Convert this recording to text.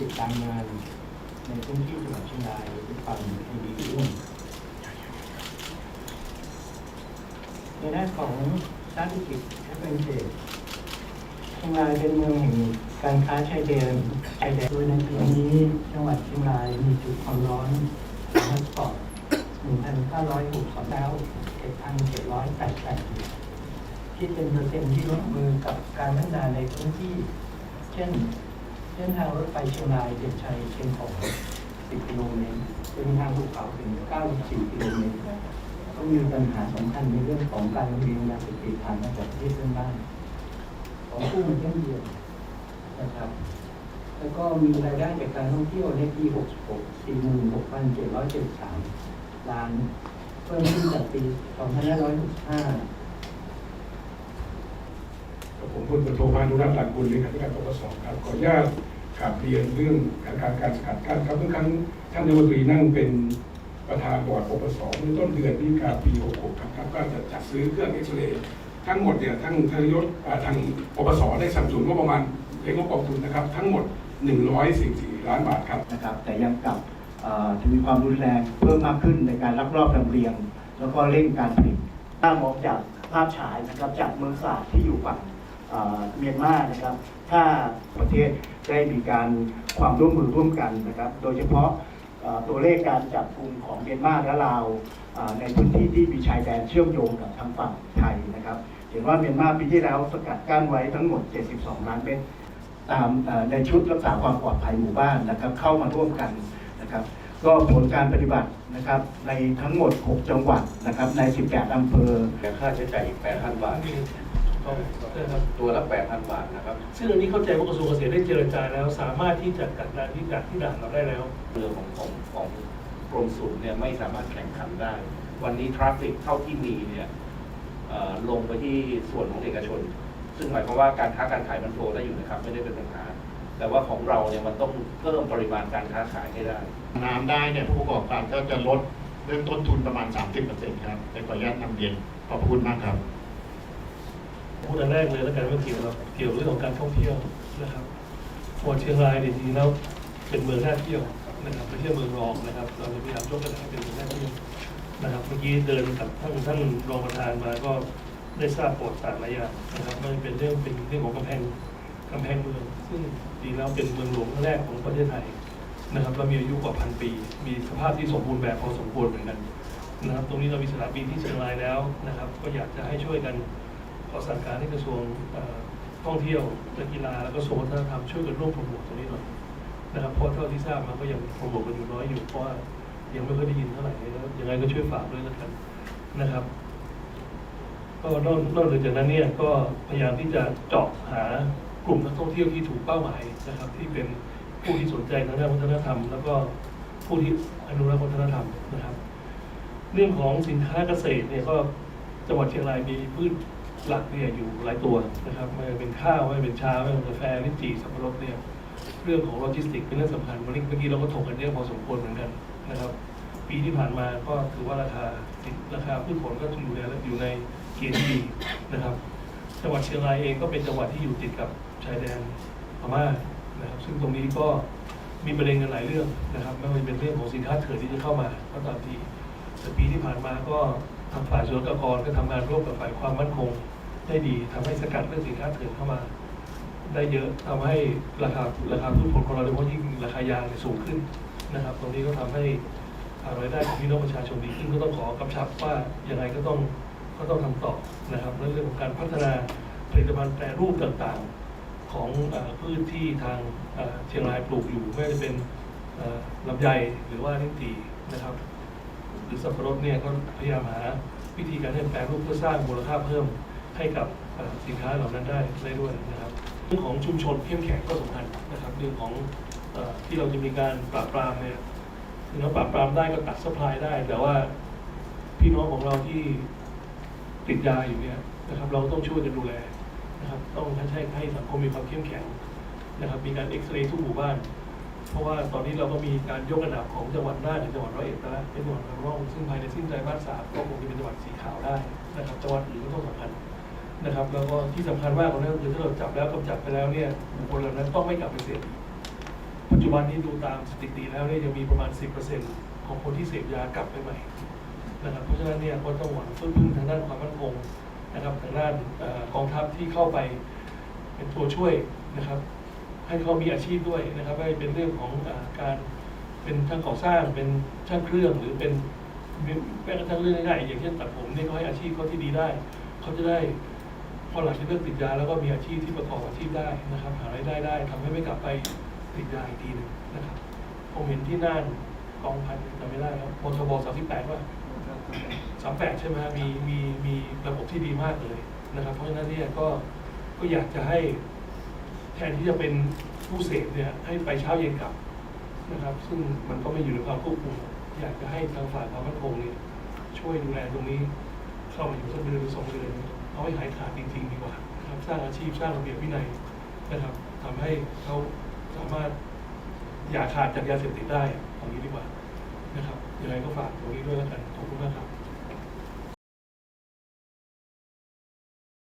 ติดตามงานในพื้นที่จังหวัดเชียงรายด้วยความยินดีร่วมในด้านของด้านธุรกิจและเป็นเศษเชียงรายเป็นเมืองแห่งการค้าชายแดนชายแดนโดยในปีนี้จังหวัดเชียงรายมีจุดความร้อนของฮอตสปอต1,960แล้ว7,788คิดเป็นเปอร์เซ็นต์ที่ร่วมมือกับการพัฒนาในพื้นที่ เช่น เส้นทางรถไฟเชียงรายเด่นชัยเชียงของ 10 กิโลเมตรเป็นทางภูเขาถึง 94 กิโลเมตรก็มีปัญหาสำคัญในเรื่องของการลำเลียงยาเสพติดผ่านมาจากประเทศเพื่อนบ้าน ของผู้มาเที่ยวเยือนนะครับ แล้วก็มีรายได้จากการท่องเที่ยวในปี 66 46,773 ล้าน เพิ่มขึ้นจากปี 2565 ผมพลโทพานุรัตน์หลักกุลเลขาธิการปปสครับขออนุญาตกราบเรียนเรื่องการการการสกัดกั้นครับเมื่อครั้งท่านนายกรีนั่งเป็นประธานบอร์ดปปสเมื่อต้นเดือนพฤศจิกายนปี66ครับครับก็จะจัดซื้อเครื่องเอ็กซเรย์ทั้งหมดเนี่ยทั้งทยกอ่าทางปปสได้สนับสนุนงบประมาณเล็กงบกองทุนนะครับทั้งหมด 144 ล้านบาทครับนะครับแต่ยังกลับเอ่อทวีความรุนแรงเพิ่มมากขึ้นในการลักลอบลำเลียง แล้วก็เร่งการผลิตถ้ามองจากภาพฉายนะครับจากเมืองสาดที่อยู่ฝั่ง เอ่อเมียนมานะครับ ถ้าประเทศได้มีการความร่วมมือร่วมกันนะครับ โดยเฉพาะเอ่อตัวเลขการจับกลุ่มของเมียนมาและลาวเอ่อในพื้นที่ที่มีชายแดนเชื่อมโยงกับทางฝั่งไทยนะครับ เห็นว่าเมียนมาปีที่แล้วสกัดกั้นไว้ทั้งหมด 72 ล้านเม็ดตามเอ่อในชุดรักษาความปลอดภัยหมู่บ้านนะครับ เข้ามาร่วมกันนะครับ ก็ผลการปฏิบัตินะครับ ในทั้งหมด 6 จังหวัดนะครับใน 18 อำเภอแต่ค่าใช้จ่ายอีก8,000บาท ต้องนะครับ ตัวละ8,000บาทนะครับ ซึ่งอันนี้เข้าใจว่ากระทรวงเกษตรได้เจรจาแล้ว สามารถที่จะกัดด่านที่กัดที่ด่านเราได้แล้ว เรือของของของกรมศุลเนี่ยไม่สามารถแข่งขันได้ วันนี้ทราฟฟิกเท่าที่มีเนี่ยเอ่อลงไปที่ส่วนของเอกชน ซึ่งหมายความว่าการค้าการขายมันโฟลว์ได้อยู่นะครับ ไม่ได้เป็นปัญหา แต่ว่าของเราเนี่ยมันต้องเพิ่มปริมาณการค้าขายให้ได้ น้ำได้เนี่ยผู้ประกอบการก็จะลดเรื่องต้นทุนประมาณ 30%ครับในขออนุญาตนำเรียนขอบพระคุณมากครับ พูดอันแรกเลยแล้วกันว่าเกี่ยวกับเกี่ยวเรื่องของการท่องเที่ยวนะครับจังหวัดเชียงรายเนี่ยจริงๆแล้วเป็นเมืองน่าเที่ยวนะครับไม่ใช่เมืองรองนะครับ เราจะพยายามยกระดับให้เป็นเมืองน่าเที่ยวนะครับเมื่อกี้เดินกับท่านท่านรองประธานมาก็ได้ทราบประวัติศาสตร์หลายอย่างนะครับม่ว่าเป็นเรื่องเป็นเรื่องของกำแพงกำแพงเมือง ซึ่งจริงแล้วเป็นเมืองหลวงครั้งแรกของประเทศไทยนะครับเรามีอายุกว่าพันปี มีสภาพที่สมบูรณ์แบบพอสมควรเหมือนกันนะครับ ตรงนี้เรามีสนามบินที่เชียงรายแล้วนะครับ ก็อยากจะให้ช่วยกัน ขอสั่งการให้กระทรวงท่องเที่ยวและกีฬาแล้วก็กระทรวงวัฒนธรรมช่วยกันร่วมโปรโมทตรงนี้หน่อยนะครับเพราะเท่าที่ทราบมาก็ยังโปรโมทกันอยู่น้อยอยู่เพราะยังไม่เคอยได้ยินเท่าไหร่แล้วยังไงก็ช่วยฝากด้วยแล้วกันนะครับก็นอกนอกเหนือจากนั้นเนี่ยก็พยายามที่จะเจาะหากลุ่มนักท่องเที่ยวที่ถูกเป้าหมายนะครับ ที่เป็นผู้ที่สนใจทางด้านวัฒนธรรม แล้วก็ผู้ที่อนุรักษ์วัฒนธรรมนะครับ เรื่องของสินค้าเกษตรเนี่ยก็จังหวัดเชียงรายมีพืช หลักเนี่ยอยู่หลายตัวนะครับไม่ว่าเป็นข้าวไม่ว่าเป็นชาไม่ว่าเป็นกาแฟลิ้นจี่สับปะรดเนี่ยเรื่องของโลจิสติกเป็นเรื่องสำคัญวันนี้เมื่อกี้เราก็ถกกันเยอะพอสมควรเหมือนกันนะครับ ปีที่ผ่านมาก็ถือว่าราคาสินราคาพืชผลก็อยู่ในอยู่ในเกณฑ์ดีนะครับจังหวัดเชียงรายเองก็เป็นจังหวัดที่อยู่ติดกับชายแดนพม่านะครับ ซึ่งตรงนี้ก็มีประเด็นกันหลายเรื่องนะครับ ไม่ว่าจะเป็นเรื่องของสินค้าเถื่อนที่จะเข้ามาก็ตามทีแต่ปีที่ผ่านมาก็ ทางฝ่ายศุลกกรก็ทำงานร่วมกับฝ่ายความมั่นคงได้ดีทำให้สกัดเรื่องสินค้าเถื่อนเข้ามา ได้เยอะทำให้ราคาราคาพืชผลของเราโดยเฉพาะยิ่งราคายางสูงขึ้นนะครับ ตรงนี้ก็ทำให้รายได้ของพี่น้องประชาชนดีขึ้นก็ต้องขอกำชับว่ายังไงก็ต้องก็ต้องทำต่อนะครับเรื่องของการพัฒนาผลิตภัณฑ์แปรรูปต่างๆของอพืชที่ทางเชียงรายปลูกอยู่ไม่ว่าจะเป็นลำไยหรือว่าลิ้นจี่นะครับ หรือสับปะรดเนี่ยก็พยายามหาวิธีการให้แปรรูปเพื่อสร้างมูลค่าเพิ่มให้กับสินค้าเหล่านั้นได้ได้ด้วยนะครับเรื่องของชุมชนเข้มแข็งก็สำคัญนะครับเรื่องของอที่เราจะมีการปราบปรามเนี่ยถึงเราปราบปรามได้ก็ตัดสปายได้ แต่ว่าพี่น้องของเราที่ติดยาอยู่เนี่ยนะครับ เราต้องช่วยกันดูแลนะครับ ต้องให้ให้สังคมมีความเข้มแข็งนะครับ มีการเอ็กซเรย์ทุกหมู่บ้าน เพราะว่าตอนนี้เราก็มีการยกระดับของจังหวัดน่านถึงจังหวัดร้อยเอ็ดไปแล้วเป็นจังหวัดระนองซึ่งภายในสิ้นไตรมาสสามก็คงจะเป็นจังหวัดสีขาวได้นะครับจังหวัดอื่นก็ต้องสำคัญนะครับแล้วก็ที่สำคัญมากกว่านั้นคือถ้าเราจับแล้วกำจัดไปแล้วเนี่ยบุคคลเหล่านั้นต้องไม่กลับไปเสพปัจจุบันนี้ดูตามสถิติแล้วเนี่ยยังมีประมาณ 10%ของคนที่เสพยากลับไปใหม่นะครับเพราะฉะนั้นเนี่ยก็ต้องหวังพึ่งทางด้านความมั่นคงนะครับทางด้านกองทัพที่เข้าไปเป็นตัวช่วยนะครับ ให้เขามีอาชีพด้วยนะครับไม่ว่าเป็นเรื่องของอการเป็นช่างก่อสร้างเป็นช่างเครื่องหรือเป็นแม้กระทั่งเรื่องง่ายๆอย่างเช่นตัดผมนี่เขาให้อาชีพเขาที่ดีได้เขาจะได้พอหลังจากเลิกติดยาแล้วก็มีอาชีพที่ประกอบอาชีพได้นะครับหารายได้ได้ทำให้ไม่กลับไปติดยาอีกทีหนึ่งนะครับผมเห็นที่น่านกองพันจำไม่ได้แล้วมทบสามสิบแปดว่าสามแปดใช่ไหมมีมีมีระบบที่ดีมากเลยนะครับ เพราะฉะนั้นเนี่ยก็ก็อยากจะให้ ทนที่จะเป็นผู้เสพเนี่ยให้ไปเช้าเย็นกลับนะครับ ซึ่งมันก็ไม่อยู่ในความควบคุมอยากจะให้ทางฝ่ายความมั่นคงเนี่ยช่วยดูแลตรงนี้เข้ามาอยู่สักเดือนหรือสองเดือนเอาให้หายขาดจริงๆดีกว่านะครับสร้างอาชีพสร้างระเบียบวินัยนะครับทำให้เขาสามารถอย่าขาดจากยาเสพติดได้ตรงนี้ดีกว่านะครับยังไงก็ฝากตรงนี้ด้วยแล้วกันขอบคุณมากครับ